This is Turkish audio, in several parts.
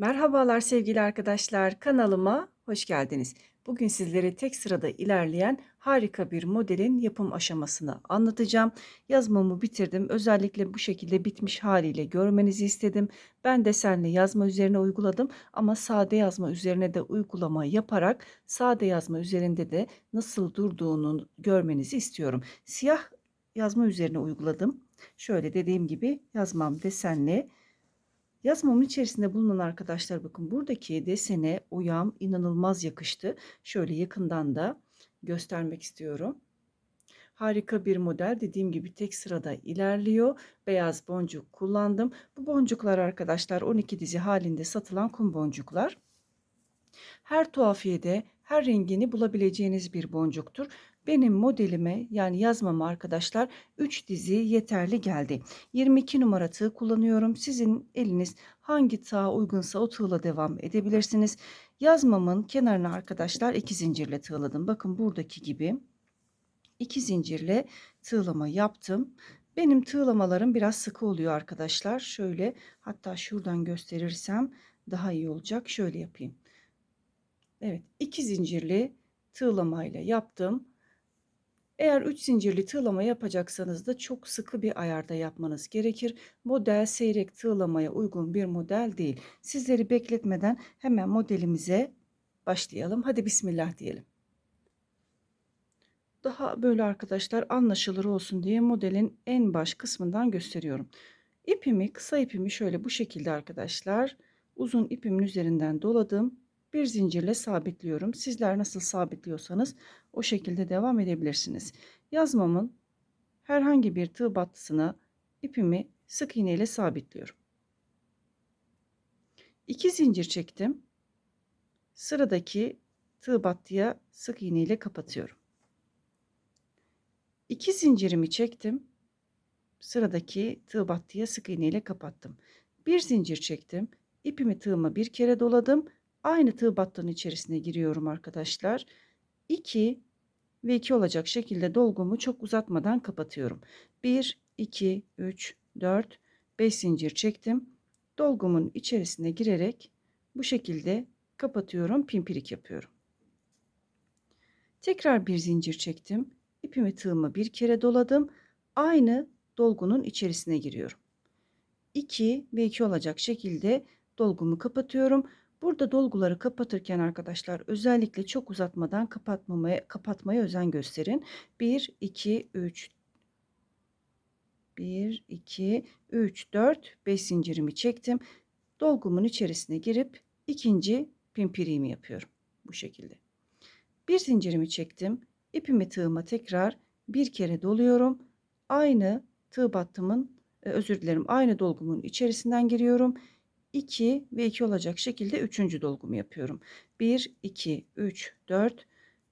Merhabalar sevgili arkadaşlar, kanalıma hoş geldiniz. Bugün sizlere tek sırada ilerleyen harika bir modelin yapım aşamasını anlatacağım. Yazmamı bitirdim. Özellikle bu şekilde bitmiş haliyle görmenizi istedim. Ben desenli yazma üzerine uyguladım ama sade yazma üzerine de uygulama yaparak sade yazma üzerinde de nasıl durduğunu görmenizi istiyorum. Siyah yazma üzerine uyguladım. Şöyle dediğim gibi yazmam desenli. Yazmamın içerisinde bulunan arkadaşlar bakın buradaki desene uyam inanılmaz yakıştı. Şöyle yakından da göstermek istiyorum. Harika bir model dediğim gibi tek sırada ilerliyor. Beyaz boncuk kullandım. Bu boncuklar arkadaşlar 12 dizi halinde satılan kum boncuklar. Her tuhafiyede her rengini bulabileceğiniz bir boncuktur. Benim modelime yani yazmama arkadaşlar 3 dizi yeterli geldi. 22 numara tığ kullanıyorum. Sizin eliniz hangi tığa uygunsa o tığla devam edebilirsiniz. Yazmamın kenarına arkadaşlar 2 zincirle tığladım. Bakın buradaki gibi 2 zincirle tığlama yaptım. Benim tığlamalarım biraz sıkı oluyor arkadaşlar. Şöyle hatta şuradan gösterirsem daha iyi olacak. Şöyle yapayım. Evet, iki zincirli tığlamayla yaptım. Eğer 3 zincirli tığlama yapacaksanız da çok sıkı bir ayarda yapmanız gerekir. Model seyrek tığlamaya uygun bir model değil. Sizleri bekletmeden hemen modelimize başlayalım. Hadi bismillah diyelim. Daha böyle arkadaşlar anlaşılır olsun diye modelin en baş kısmından gösteriyorum. İpimi, kısa ipimi şöyle bu şekilde arkadaşlar uzun ipimin üzerinden doladım bir zincirle sabitliyorum. Sizler nasıl sabitliyorsanız o şekilde devam edebilirsiniz. Yazmamın herhangi bir tığ battısına ipimi sık iğne ile sabitliyorum. İki zincir çektim. Sıradaki tığ battıya sık iğne ile kapatıyorum. İki zincirimi çektim. Sıradaki tığ battıya sık iğne ile kapattım. Bir zincir çektim. İpimi tığıma bir kere doladım Aynı tığ battığın içerisine giriyorum arkadaşlar. 2 ve 2 olacak şekilde dolgumu çok uzatmadan kapatıyorum. 1, 2, 3, 4, 5 zincir çektim. Dolgumun içerisine girerek bu şekilde kapatıyorum. Pimpirik yapıyorum. Tekrar bir zincir çektim. İpimi tığımı bir kere doladım. Aynı dolgunun içerisine giriyorum. 2 ve 2 olacak şekilde dolgumu kapatıyorum. Burada dolguları kapatırken arkadaşlar özellikle çok uzatmadan kapatmamaya kapatmaya özen gösterin. 1 2 3 1 2 3 4 5 zincirimi çektim. Dolgumun içerisine girip ikinci pimpiriğimi yapıyorum bu şekilde. Bir zincirimi çektim. İpimi tığıma tekrar bir kere doluyorum. Aynı tığ battımın e, özür dilerim aynı dolgumun içerisinden giriyorum 2 ve 2 olacak şekilde üçüncü dolgumu yapıyorum. 1, 2, 3, 4,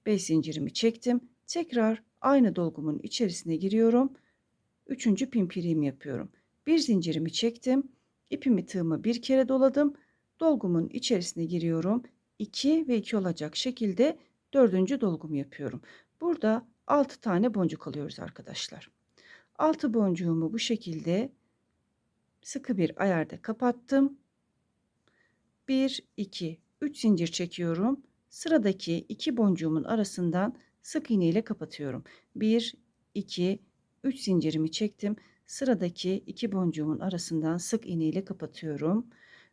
5 zincirimi çektim. Tekrar aynı dolgumun içerisine giriyorum. Üçüncü pimpiriğimi yapıyorum. Bir zincirimi çektim. İpimi tığımı bir kere doladım. Dolgumun içerisine giriyorum. 2 ve 2 olacak şekilde dördüncü dolgumu yapıyorum. Burada 6 tane boncuk alıyoruz arkadaşlar. 6 boncuğumu bu şekilde sıkı bir ayarda kapattım. 1 2 3 zincir çekiyorum. Sıradaki iki boncuğumun arasından sık iğne ile kapatıyorum. 1 2 3 zincirimi çektim. Sıradaki iki boncuğumun arasından sık iğne ile kapatıyorum.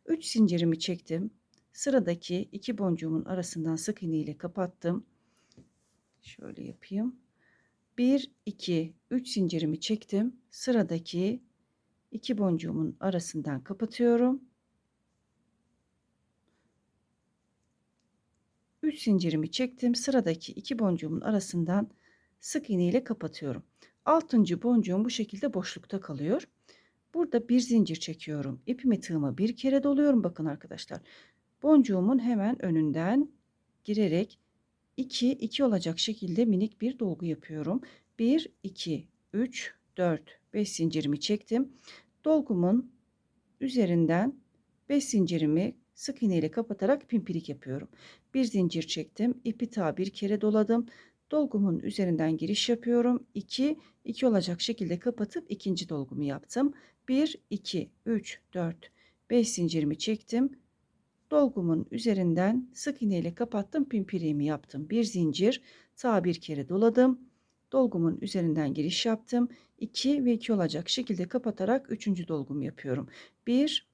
3 zincirimi çektim. Sıradaki iki boncuğumun arasından sık iğne ile kapattım. Şöyle yapayım. 1 2 3 zincirimi çektim. Sıradaki iki boncuğumun arasından kapatıyorum. 3 zincirimi çektim. Sıradaki iki boncuğumun arasından sık iğne ile kapatıyorum. 6. boncuğum bu şekilde boşlukta kalıyor. Burada bir zincir çekiyorum. İpimi tığıma bir kere doluyorum. Bakın arkadaşlar. Boncuğumun hemen önünden girerek 2 2 olacak şekilde minik bir dolgu yapıyorum. 1 2 3 4 5 zincirimi çektim. Dolgumun üzerinden 5 zincirimi sık iğne ile kapatarak pimpirik yapıyorum. Bir zincir çektim. ipi ta bir kere doladım. Dolgumun üzerinden giriş yapıyorum. 2 2 olacak şekilde kapatıp ikinci dolgumu yaptım. 1 2 3 4 5 zincirimi çektim. dolgumun üzerinden sık iğne ile kapattım pimpiriğimi yaptım bir zincir sağ bir kere doladım dolgumun üzerinden giriş yaptım 2 ve 2 olacak şekilde kapatarak üçüncü dolgumu yapıyorum 1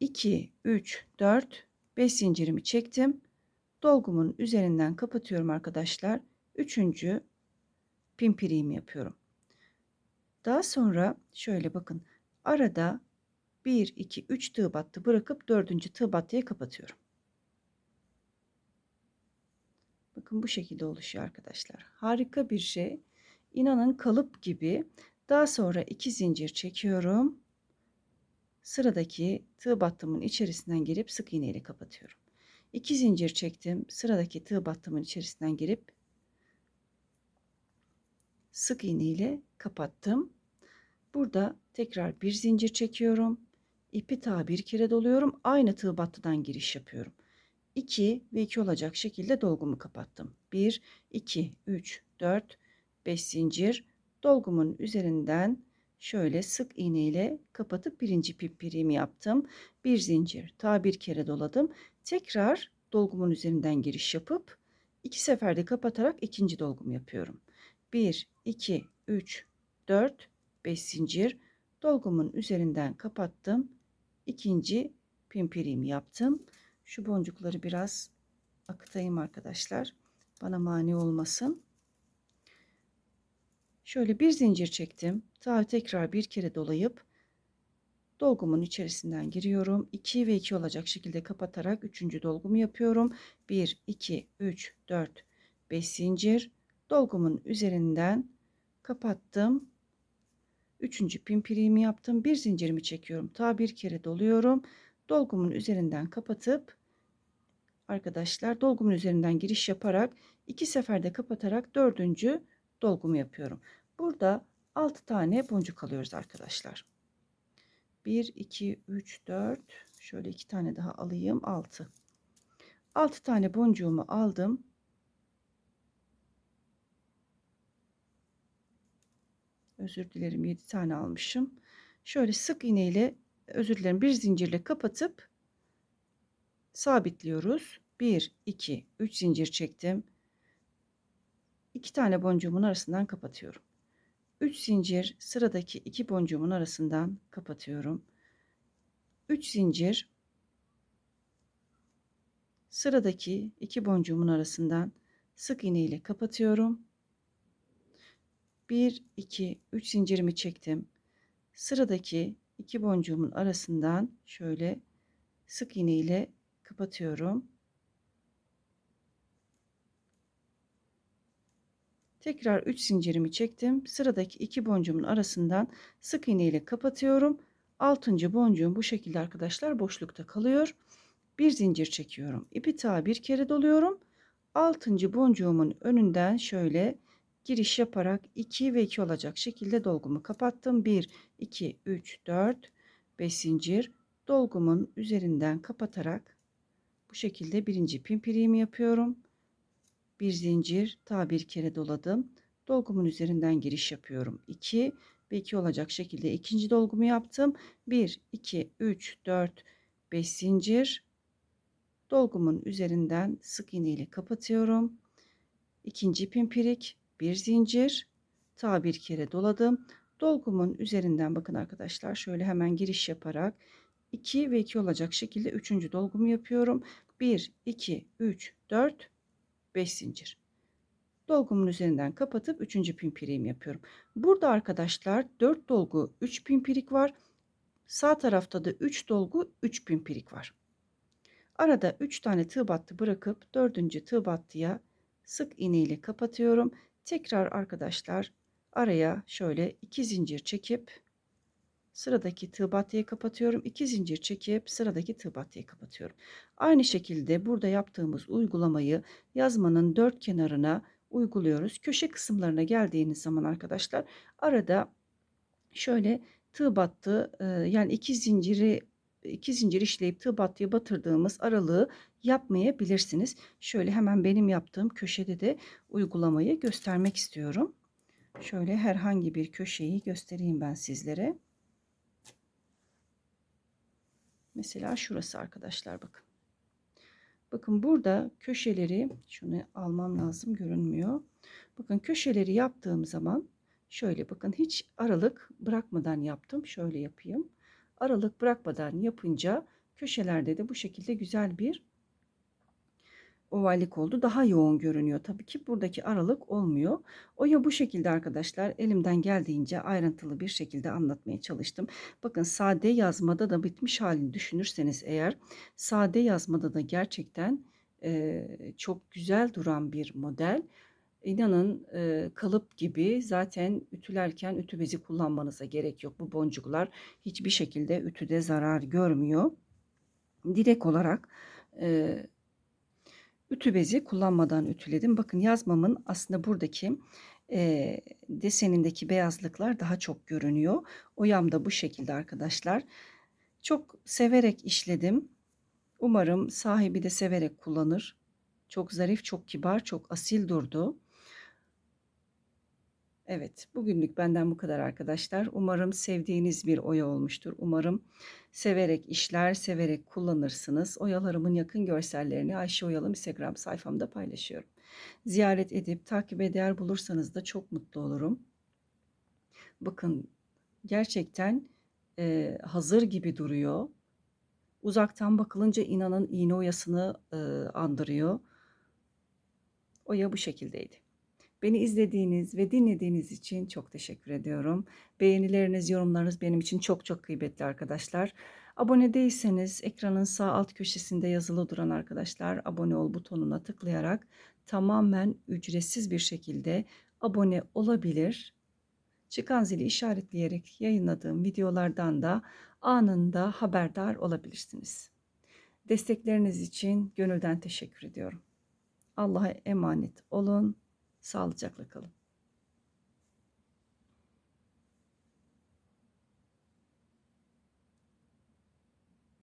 2 3 4 5 zincirimi çektim. Dolgumun üzerinden kapatıyorum arkadaşlar. Üçüncü pimpiriğimi yapıyorum. Daha sonra şöyle bakın. Arada 1 2 3 tığ battı bırakıp dördüncü tığ battıya kapatıyorum. Bakın bu şekilde oluşuyor arkadaşlar. Harika bir şey. İnanın kalıp gibi. Daha sonra iki zincir çekiyorum sıradaki tığ battımın içerisinden girip sık iğne ile kapatıyorum. 2 zincir çektim. Sıradaki tığ battımın içerisinden girip sık iğne ile kapattım. Burada tekrar bir zincir çekiyorum. İpi ta bir kere doluyorum. Aynı tığ battıdan giriş yapıyorum. 2 ve 2 olacak şekilde dolgumu kapattım. 1 2 3 4 5 zincir dolgumun üzerinden şöyle sık iğne ile kapatıp birinci pipiriğimi yaptım. Bir zincir ta bir kere doladım. Tekrar dolgumun üzerinden giriş yapıp iki seferde kapatarak ikinci dolgumu yapıyorum. 1 2 3 4 5 zincir. Dolgumun üzerinden kapattım. İkinci pimpiriğimi yaptım. Şu boncukları biraz akıtayım arkadaşlar. Bana mani olmasın şöyle bir zincir çektim. Daha tekrar bir kere dolayıp dolgumun içerisinden giriyorum. 2 ve 2 olacak şekilde kapatarak üçüncü dolgumu yapıyorum. 1 2 3 4 5 zincir. Dolgumun üzerinden kapattım. Üçüncü pimpiriğimi yaptım. Bir zincirimi çekiyorum. Ta bir kere doluyorum. Dolgumun üzerinden kapatıp arkadaşlar dolgumun üzerinden giriş yaparak iki seferde kapatarak dördüncü dolgumu yapıyorum. Burada 6 tane boncuk alıyoruz arkadaşlar. 1 2 3 4 şöyle iki tane daha alayım 6 6 tane boncuğumu aldım. Özür dilerim 7 tane almışım. Şöyle sık iğne ile özür dilerim bir zincirle kapatıp sabitliyoruz. 1 2 3 zincir çektim 2 tane boncuğumun arasından kapatıyorum. 3 zincir sıradaki iki boncuğumun arasından kapatıyorum. 3 zincir sıradaki iki boncuğumun arasından sık iğne ile kapatıyorum. 1 2 3 zincirimi çektim. Sıradaki iki boncuğumun arasından şöyle sık iğne ile kapatıyorum. Tekrar 3 zincirimi çektim. Sıradaki iki boncuğumun arasından sık iğne ile kapatıyorum. 6. boncuğum bu şekilde arkadaşlar boşlukta kalıyor. Bir zincir çekiyorum. İpi ta bir kere doluyorum. 6. boncuğumun önünden şöyle giriş yaparak 2 ve 2 olacak şekilde dolgumu kapattım. 1 2 3 4 5 zincir dolgumun üzerinden kapatarak bu şekilde birinci pimpiriğimi yapıyorum. Bir zincir ta bir kere doladım. Dolgumun üzerinden giriş yapıyorum. 2 ve 2 olacak şekilde ikinci dolgumu yaptım. 1 2 3 4 5 zincir dolgumun üzerinden sık iğne ile kapatıyorum. İkinci pimpirik bir zincir ta bir kere doladım dolgumun üzerinden bakın arkadaşlar şöyle hemen giriş yaparak 2 ve 2 olacak şekilde üçüncü dolgumu yapıyorum 1 2 3 4 5 zincir. Dolgumun üzerinden kapatıp üçüncü pimpiriğimi yapıyorum. Burada arkadaşlar 4 dolgu 3 pimpirik var. Sağ tarafta da 3 dolgu 3 pimpirik var. Arada 3 tane tığ battı bırakıp dördüncü tığ battıya sık iğne ile kapatıyorum. Tekrar arkadaşlar araya şöyle iki zincir çekip sıradaki tığ battıya kapatıyorum. 2 zincir çekip sıradaki tığ battıya kapatıyorum. Aynı şekilde burada yaptığımız uygulamayı yazmanın dört kenarına uyguluyoruz. Köşe kısımlarına geldiğiniz zaman arkadaşlar arada şöyle tığ battı yani iki zinciri iki zincir işleyip tığ battıya batırdığımız aralığı yapmayabilirsiniz. Şöyle hemen benim yaptığım köşede de uygulamayı göstermek istiyorum. Şöyle herhangi bir köşeyi göstereyim ben sizlere. Mesela şurası arkadaşlar bakın. Bakın burada köşeleri şunu almam lazım görünmüyor. Bakın köşeleri yaptığım zaman şöyle bakın hiç aralık bırakmadan yaptım. Şöyle yapayım. Aralık bırakmadan yapınca köşelerde de bu şekilde güzel bir ovallik oldu. Daha yoğun görünüyor. Tabii ki buradaki aralık olmuyor. Oya bu şekilde arkadaşlar elimden geldiğince ayrıntılı bir şekilde anlatmaya çalıştım. Bakın sade yazmada da bitmiş halini düşünürseniz eğer sade yazmada da gerçekten e, çok güzel duran bir model. İnanın e, kalıp gibi zaten ütülerken ütü bezi kullanmanıza gerek yok. Bu boncuklar hiçbir şekilde ütüde zarar görmüyor. Direkt olarak e, ütü bezi kullanmadan ütüledim. Bakın yazmamın aslında buradaki e, desenindeki beyazlıklar daha çok görünüyor. Oyam da bu şekilde arkadaşlar. Çok severek işledim. Umarım sahibi de severek kullanır. Çok zarif, çok kibar, çok asil durdu. Evet, bugünlük benden bu kadar arkadaşlar. Umarım sevdiğiniz bir oya olmuştur. Umarım severek işler, severek kullanırsınız. Oyalarımın yakın görsellerini Ayşe Oyalım Instagram sayfamda paylaşıyorum. Ziyaret edip takip eder bulursanız da çok mutlu olurum. Bakın gerçekten e, hazır gibi duruyor. Uzaktan bakılınca inanın iğne oyasını e, andırıyor. Oya bu şekildeydi. Beni izlediğiniz ve dinlediğiniz için çok teşekkür ediyorum. Beğenileriniz, yorumlarınız benim için çok çok kıymetli arkadaşlar. Abone değilseniz ekranın sağ alt köşesinde yazılı duran arkadaşlar abone ol butonuna tıklayarak tamamen ücretsiz bir şekilde abone olabilir. Çıkan zili işaretleyerek yayınladığım videolardan da anında haberdar olabilirsiniz. Destekleriniz için gönülden teşekkür ediyorum. Allah'a emanet olun. Sağlıcakla kalın.